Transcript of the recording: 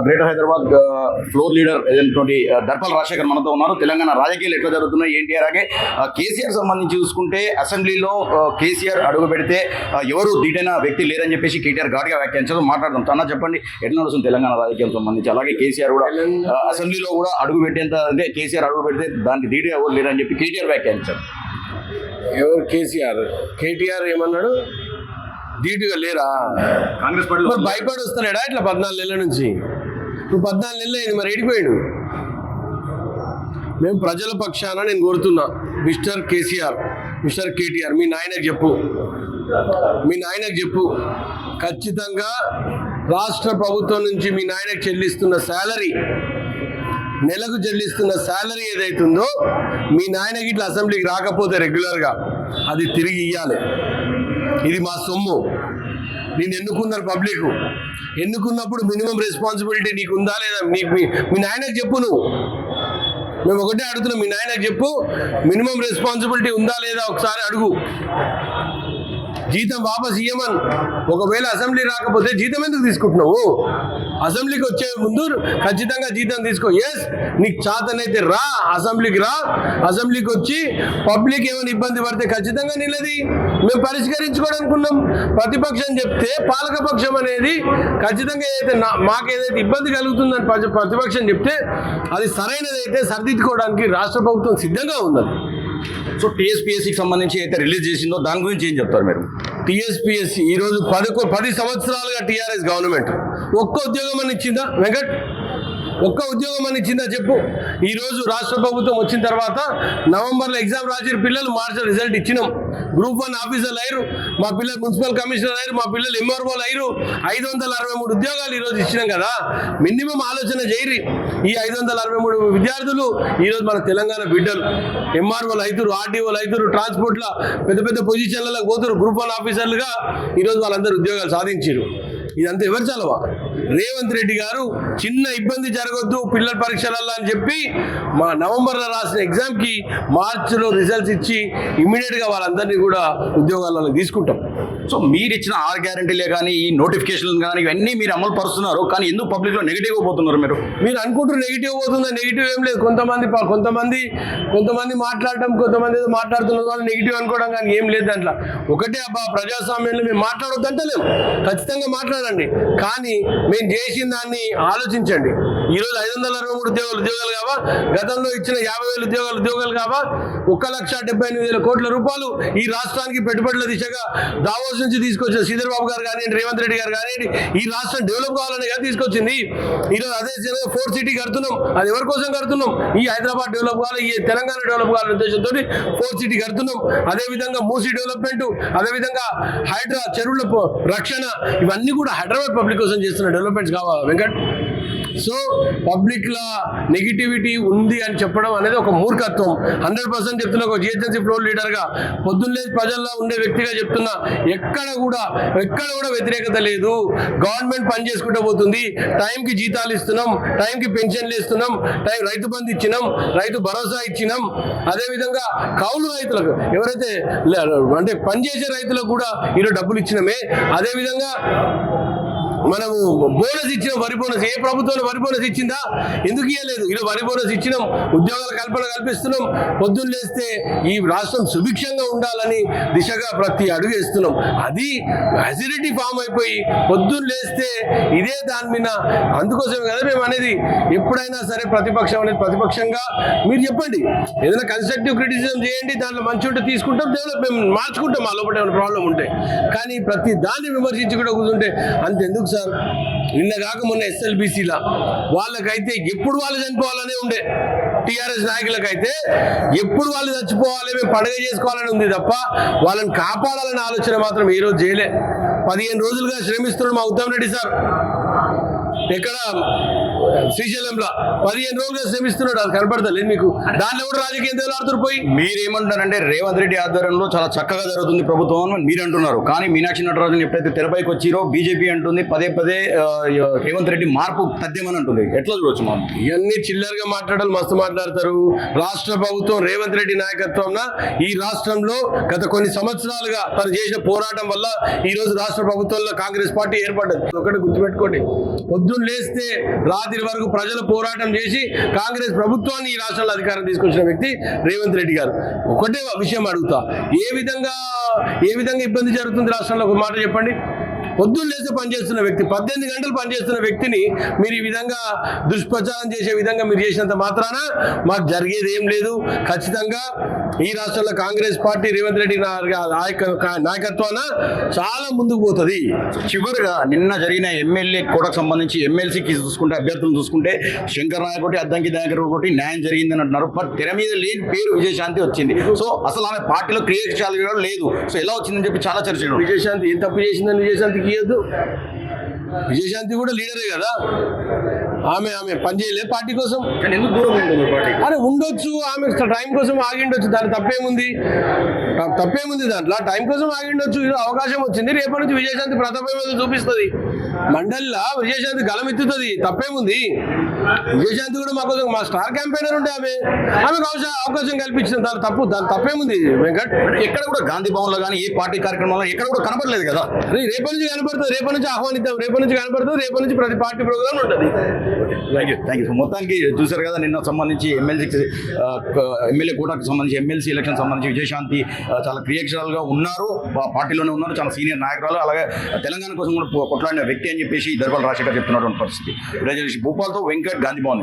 Greater Hyderabad floor leader అయినటువంటి ఆ, దర్పల్ రాజశేఖర్ మనతో ఉన్నారు. తెలంగాణ రాజకీయాలు ఎట్లా జరుగుతున్నాయి ఏంటి అలాగే కేసీఆర్ సంబంధించి చూసుకుంటే అసెంబ్లీలో కేసీఆర్ అడుగు పెడితే ఎవరు దీటైన వ్యక్తి లేరని చెప్పేసి కేటీఆర్ ఘాట్గా వ్యాఖ్యానించారు. మాట్లాడదాం. తన చెప్పండి ఎట్లా నడుస్తుంది తెలంగాణ రాజకీయాలకు సంబంధించి? అలాగే కేసీఆర్ కూడా అసెంబ్లీలో కూడా అడుగు పెట్టేంత అంటే కేసీఆర్ అడుగు పెడితే దానికి ధీటుగా ఎవరు లేరని చెప్పి కేటీఆర్ వ్యాఖ్యానించారు. ఎవరు కేసీఆర్? కేటీఆర్ ఏమన్నాడు? ధీటుగా లేరా? కాంగ్రెస్ పార్టీ భయపడి వస్తున్నాడా ఇట్లా పద్నాలుగు నెలల నుంచి? నువ్వు పద్నాలుగు నెలలు అయింది మరి ఏడిపోయాడు మేము ప్రజల పక్షాన నేను కోరుతున్నా మిస్టర్ కేసీఆర్ మిస్టర్ కేటీఆర్ మీ నాయనకు చెప్పు. మీ నాయనకు చెప్పు. ఖచ్చితంగా రాష్ట్ర ప్రభుత్వం నుంచి మీ నాయనకు చెల్లిస్తున్న శాలరీ నెలకు చెల్లిస్తున్న శాలరీ ఏదైతుందో మీ నాయనకి ఇట్లా అసెంబ్లీకి రాకపోతే రెగ్యులర్గా అది తిరిగి ఇవ్వాలి ఇది మా సొమ్ము. నేను ఎన్నుకున్నారు పబ్లిక్ ఎన్నుకున్నప్పుడు మినిమం రెస్పాన్సిబిలిటీ నీకు ఉందా లేదా? నీకు మీ నాయనకు చెప్పు నువ్వు. మేము ఒకటే అడుగుతున్నాం మీ నాయనకు చెప్పు మినిమం రెస్పాన్సిబిలిటీ ఉందా లేదా? ఒకసారి అడుగు. జీతం వాపస్ ఇయ్యమని. ఒకవేళ అసెంబ్లీ రాకపోతే జీతం ఎందుకు తీసుకుంటున్నావు? అసెంబ్లీకి వచ్చే ముందు ఖచ్చితంగా జీతం తీసుకో. ఎస్ నీకు చాతనైతే రా అసెంబ్లీకి రా. అసెంబ్లీకి వచ్చి పబ్లిక్ ఏమైనా ఇబ్బంది పడితే ఖచ్చితంగా నిలది. మేము పరిష్కరించుకోవాలనుకున్నాం. ప్రతిపక్షం చెప్తే పాలకపక్షం అనేది ఖచ్చితంగా ఏదైతే నా- మాకు ఏదైతే ఇబ్బంది కలుగుతుందని ప్రతిపక్షం చెప్తే అది సరైనదైతే సరిదిద్దుకోవడానికి రాష్ట్ర ప్రభుత్వం సిద్ధంగా ఉన్నది. సో టీఎస్పీఎస్సికి సంబంధించి అయితే రిలీజ్ చేసిందో దాని గురించి ఏం చెప్తారు మీరు? టీఎస్పీఎస్సీ ఈరోజు పదకొ పది సంవత్సరాలుగా టీఆర్ఎస్ గవర్నమెంట్. ఒక్క ఉద్యోగం అని ఇచ్చిందా వెంకట్? ఒక్క ఉద్యోగం అని ఇచ్చిందా చెప్పు. ఈరోజు రాష్ట్ర ప్రభుత్వం వచ్చిన తర్వాత నవంబర్లో ఎగ్జామ్ రాసిన పిల్లలు మార్చి రిజల్ట్ ఇచ్చినాం. గ్రూప్ వన్ ఆఫీసర్లు అయ్యారు. మా పిల్లలు మున్సిపల్ కమిషనర్ అయ్యారు. మా పిల్లలు ఎంఆర్ఓలు అయ్యారు. ఐదు వందల అరవై మూడు ఉద్యోగాలు ఈరోజు ఇచ్చినాం కదా. మినిమం ఆలోచన చేయరి. ఈ ఐదు వందల అరవై మూడు విద్యార్థులు ఈరోజు మన తెలంగాణ బిడ్డలు. ఎంఆర్ఓలు అవుతారు ఆర్డీఓలు అవుతారు ట్రాన్స్పోర్ట్లో పెద్ద పెద్ద పొజిషన్లలో పోతారు. గ్రూప్ వన్ ఆఫీసర్లుగా ఈరోజు వాళ్ళందరూ ఉద్యోగాలు సాధించారు ఇదంతా ఎవరు చలవా? రేవంత్ రెడ్డి గారు చిన్న ఇబ్బంది జరగొద్దు పిల్లల పరీక్షలలో అని చెప్పి మా నవంబర్లో రాసిన ఎగ్జామ్కి మార్చిలో రిజల్ట్స్ ఇచ్చి ఇమ్మీడియట్గా వాళ్ళందరినీ కూడా ఉద్యోగాలలో తీసుకుంటాం. సో మీరు ఇచ్చిన ఆర్ గ్యారంటీలే కానీ ఈ నోటిఫికేషన్లు కానీ ఇవన్నీ మీరు అమలు పరుస్తున్నారు. కానీ ఎందుకు పబ్లిక్లో నెగిటివ్గా పోతున్నారు మీరు? మీరు అనుకుంటారు నెగిటివ్ పోతుందా? నెగిటివ్ ఏం లేదు. కొంతమంది కొంతమంది కొంతమంది మాట్లాడటం కొంతమంది ఏదో మాట్లాడుతున్న వాళ్ళు నెగిటివ్ అనుకోవడం కానీ ఏం లేదు దాంట్లో. ఒకటే అబ్బా ప్రజాస్వామ్యంలో మేము మాట్లాడొద్దంటలేము. ఖచ్చితంగా మాట్లాడండి. కానీ మేము చేసిన దాన్ని ఆలోచించండి. ఈరోజు ఐదు వందల అరవై మూడు ఉద్యోగాలు ఉద్యోగాలు కావా? గతంలో ఇచ్చిన యాభై వేల ఉద్యోగాలు ఉద్యోగాలు కావా? ఒక్క లక్ష డెబ్బై ఎనిమిది వేల కోట్ల రూపాయలు ఈ రాష్ట్రానికి పెట్టుబడుల దిశగా దావోస్ నుంచి తీసుకొచ్చిన శ్రీధర్ బాబు గారు కానివ్వండి రేవంత్ రెడ్డి గారు కానివ్వండి ఈ రాష్ట్రం డెవలప్ కావాలని కదా తీసుకొచ్చింది. ఈరోజు అదే ఫోర్ సిటీ కడుతున్నాం. అది ఎవరి కోసం కడుతున్నాం? ఈ హైదరాబాద్ డెవలప్ కావాలి ఈ తెలంగాణ డెవలప్ కావాలనే ఉద్దేశంతో ఫోర్ సిటీ కడుతున్నాం. అదే విధంగా మూసీ డెవలప్మెంట్ అదేవిధంగా హైడ్రా చెరువుల రక్షణ ఇవన్నీ కూడా హైదరాబాద్ పబ్లిక్ కోసం చేస్తున్న డెవలప్మెంట్స్ కావాలి వెంకట్? సో పబ్లిక్లో నెగిటివిటీ ఉంది అని చెప్పడం అనేది ఒక మూర్ఖత్వం. హండ్రెడ్ పర్సెంట్ చెప్తున్నా ఒక జిహెచ్ఎంసీ ఫ్లోర్ లీడర్గా పొద్దున్నే ప్రజల్లో ఉండే వ్యక్తిగా చెప్తున్నా ఎక్కడ కూడా ఎక్కడ కూడా వ్యతిరేకత లేదు. గవర్నమెంట్ పని చేసుకుంటూ పోతుంది. టైంకి జీతాలు ఇస్తున్నాం టైంకి పెన్షన్లు ఇస్తున్నాం టైం రైతు బంధు ఇచ్చినాం రైతు భరోసా ఇచ్చినాం. అదేవిధంగా కౌలు రైతులకు ఎవరైతే అంటే పనిచేసే రైతులకు కూడా ఈరోజు డబ్బులు ఇచ్చినామే. అదేవిధంగా మనము బోనస్ ఇచ్చిన వరి బోనస్. ఏ ప్రభుత్వం వరి బోనస్ ఇచ్చిందా? ఎందుకు ఇవ్వలేదు ఇలా వరి బోనస్ ఇచ్చినాం ఉద్యోగాల కల్పన కల్పిస్తున్నాం పొద్దున్న లేస్తే ఈ రాష్ట్రం సుభిక్షంగా ఉండాలని దిశగా ప్రతి అడుగు వేస్తున్నాం. అది అసిడిటీ ఫామ్ అయిపోయి పొద్దున్న లేస్తే ఇదే దాని మీద అందుకోసమే కదా మేము అనేది ఎప్పుడైనా సరే ప్రతిపక్షం అనేది ప్రతిపక్షంగా. మీరు చెప్పండి ఏదైనా కన్స్ట్రక్టివ్ క్రిటిసిజం చేయండి దాంట్లో మంచి ఉంటే తీసుకుంటాం డెవలప్ మేము మార్చుకుంటాం మా లోపల ఏమైనా ప్రాబ్లం ఉంటే. కానీ ప్రతి దాన్ని విమర్శించి కూడా కూర్చుంటే అంతెందుకు సార్. నిన్న కాక మొన్న ఎస్ఎల్బిసిలా. వాళ్ళకైతే ఎప్పుడు వాళ్ళు చనిపోవాలనే ఉండే. టీఆర్ఎస్ నాయకులకైతే ఎప్పుడు వాళ్ళు చచ్చిపోవాలి మేము పండుగ చేసుకోవాలని ఉంది తప్ప వాళ్ళని కాపాడాలనే ఆలోచన మాత్రం ఈ రోజు చేయలే. పదిహేను రోజులుగా శ్రమిస్తున్నాడు మా ఉత్తమ్ రెడ్డి సార్. ఎక్కడ శ్రీశైలంలో పదిహేను రోజులుగా శ్రమిస్తున్నాడు. అది కనపడతలేదు మీకు. దాంట్లో కూడా రాజకీయం ఆడుతున్నారు పోయి. మీరేమంటారంటే రేవంత్ రెడ్డి ఆధ్వర్యంలో చాలా చక్కగా జరుగుతుంది ప్రభుత్వం అని మీరు అంటున్నారు కానీ మీనాక్షి నటరాజన్ ఎప్పుడైతే తెరపైకి వచ్చిరో బీజేపీ అంటుంది పదే పదే రేవంత్ రెడ్డి మార్పు తథ్యమని అంటుంది. ఎట్లా చూడొచ్చు మనం? ఇవన్నీ చిల్లరగా మాట్లాడాలి మస్తు మాట్లాడతారు. రాష్ట్ర ప్రభుత్వం రేవంత్ రెడ్డి నాయకత్వంన ఈ రాష్ట్రంలో గత కొన్ని సంవత్సరాలుగా తను చేసిన పోరాటం వల్ల ఈ రోజు రాష్ట్ర ప్రభుత్వంలో కాంగ్రెస్ పార్టీ ఏర్పడ్డది. ఒకటి గుర్తుపెట్టుకోండి. పొద్దున్న లేస్తే రాత్రి వరకు ప్రజలు పోరాటం చేసి కాంగ్రెస్ ప్రభుత్వాన్ని ఈ రాష్ట్రంలో అధికారం తీసుకొచ్చిన వ్యక్తి రేవంత్ రెడ్డి గారు. ఒకటే విషయం అడుగుతా. ఏ విధంగా ఏ విధంగా ఇబ్బంది జరుగుతుంది రాష్ట్రంలో? ఒక మాట చెప్పండి. పొద్దున్న లేస్తే పనిచేస్తున్న వ్యక్తి పద్దెనిమిది గంటలు పనిచేస్తున్న వ్యక్తిని మీరు ఈ విధంగా దుష్ప్రచారం చేసే విధంగా మీరు చేసినంత మాత్రాన మాకు జరిగేది ఏం లేదు. ఖచ్చితంగా ఈ రాష్ట్రంలో కాంగ్రెస్ పార్టీ రేవంత్ రెడ్డి నాయకత్వాన చాలా ముందుకు పోతుంది. చివరిగా నిన్న జరిగిన ఎమ్మెల్యే కోటకు సంబంధించి ఎమ్మెల్సీకి చూసుకుంటే అభ్యర్థులను చూసుకుంటే శంకర్ నాయక్ ఒకటి అద్దంకి దయాకర్ ఒకటి న్యాయం జరిగిందని అంటున్నారు. బట్ తెర మీద లేని పేరు విజయశాంతి వచ్చింది. సో అసలు ఆమె పార్టీలో క్రియాశీలత కూడా లేదు. సో ఎలా వచ్చిందని చెప్పి చాలా చర్చలు. విజయశాంతి ఏం తప్పు చేసిందని విజయశాంతికి ఇవ్వద్దు విజయశాంతి కూడా లీడరే కదా. ఆమె ఆమె పని చేయలేదు పార్టీ కోసం. అరే ఉండొచ్చు ఆమె టైం కోసం ఆగిండొచ్చు దాని తప్పేముంది? తప్పేముంది దాంట్లో? టైం కోసం ఆగిండొచ్చు ఇది అవకాశం వచ్చింది రేపటి నుంచి విజయశాంతి ప్రతాపం మీద చూపిస్తుంది. మండలిలో విజయశాంతి గలమెత్తుతుంది తప్పేముంది? విజయశాంతి కూడా మా కోసం మా స్టార్ క్యాంపెయినర్ ఉంటే ఆమె. ఆమెకు అవకాశం అవకాశం కల్పించిన దాని తప్పు దాని తప్పేముంది వెంకట్? ఎక్కడ కూడా గాంధీ భవన్లో కానీ ఏ పార్టీ కార్యక్రమంలో ఎక్కడ కూడా కనపడలేదు కదా. రేపటి నుంచి కనపడుతుంది రేపటి నుంచి ఆహ్వానిద్దాం రేపటి నుంచి కనపడుతుంది రేపటి నుంచి ప్రతి పార్టీ ప్రోగ్రామ్ ఉంటుంది. Thank you thank you so మొత్తానికి చూశారు కదా నిన్న సంబంధించి ఎమ్మెల్సీ ఎమ్మెల్యే కోటాకు సంబంధించి ఎమ్మెల్సీ ఎలక్షన్ సంబంధించి విజయశాంతి చాలా క్రియాశీలంగా ఉన్నారు. పార్టీలోనే ఉన్నారు చాలా సీనియర్ నాయకురాలు. అలాగే తెలంగాణ కోసం కూడా కొట్లాడిన వ్యక్తి అని చెప్పేసి దర్బాల్ రాజశేఖర్ చెప్తున్నటువంటి పరిస్థితి. భూపాల్తో వెంకట్ గాంధీ భవన్.